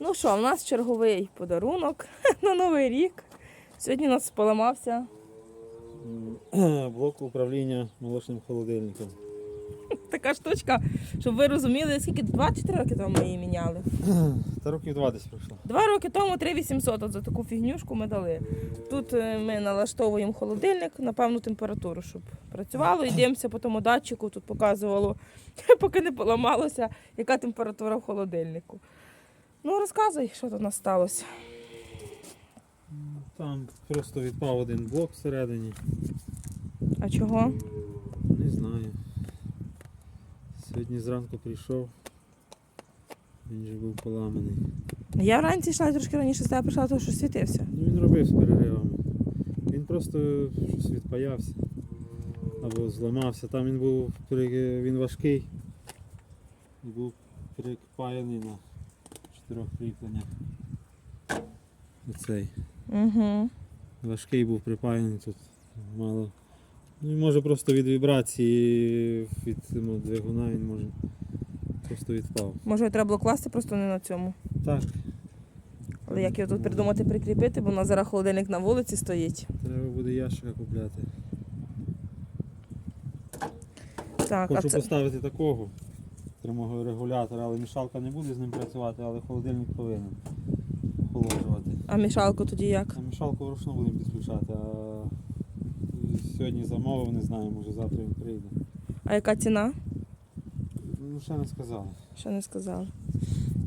Ну що, в нас черговий подарунок на Новий рік. Сьогодні у нас поламався Блок управління молочним холодильником. така штучка, щоб ви розуміли, скільки 24 роки тому ми її міняли. Та років два десь пройшло. Два роки тому 3800 от за таку фігнюшку ми дали. Тут е, ми налаштовуємо холодильник на певну температуру, щоб працювало. І дивимося по тому датчику, тут показувало, поки не поламалося, яка температура в холодильнику. Ну, розказуй, що тут сталося. Там просто відпав один блок всередині. А чого? Не знаю. Сьогодні зранку прийшов. Він же був поламаний. Я вранці йшла трошки раніше з тебе прийшла, тому що світився. Ну, він робив з переривами. Він просто щось відпаявся. Або зламався. Там він був він важкий. І був припаяний на чотирьох кріпленнях. Оцей. Угу. Важкий був припаяний тут мало. Ну може просто від вібрації від ну, двигуна він може просто відпав. Може, треба було класти просто не на цьому. Так, Але як його тут придумати прикріпити, бо у нас зараз холодильник на вулиці стоїть. треба буде ящика купляти. Так, а Хочу це поставити такого прямого регулятора, але мішалка не буде з ним працювати, але холодильник повинен охолоджувати. а мішалку тоді як? А мішалку вручну будемо підключати, а сьогодні замовив, не знаю, може завтра він прийде. А яка ціна? Ну, ще не сказали. Ще не сказала.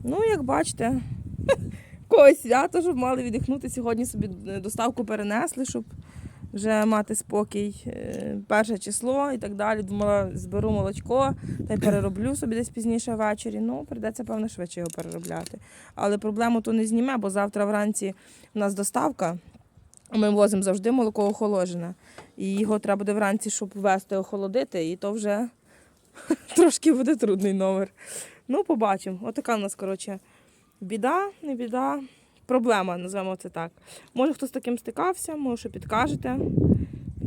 Ну, як бачите, когось свято, щоб мали віддихнути. Сьогодні собі е, доставку перенесли, щоб вже мати спокій. Е, Перше число і так далі. Думала, зберу молочко та й перероблю собі десь пізніше ввечері. Ну, прийдеться, певно, швидше його переробляти. Але проблему то не зніме, бо завтра вранці у нас доставка. Ми возимо завжди молоко охолоджене. І його треба буде вранці, щоб ввести охолодити, і то вже трошки буде трудний номер. Ну, побачимо. Отака в нас, коротше, біда, не біда. Проблема, називаємо це так. Може, хтось з таким стикався, може, що підкажете.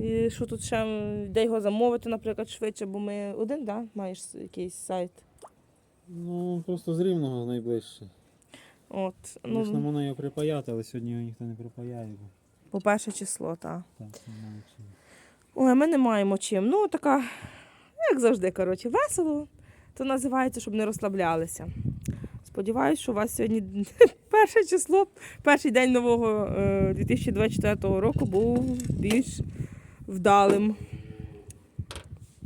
І що тут ще, де його замовити, наприклад, швидше, бо ми один, да? маєш якийсь сайт. Ну, просто з рівного найближче. От, Звісно, ну, можна його припаяти, але сьогодні його ніхто не припаяє. Бо... по перше число, так. Так, немає чим. Ой, ми не маємо чим. Ну, така, як завжди, коротше, весело. То називається, щоб не розслаблялися. Сподіваюсь, що у вас сьогодні перше число, перший день нового е, 2024 року був більш вдалим.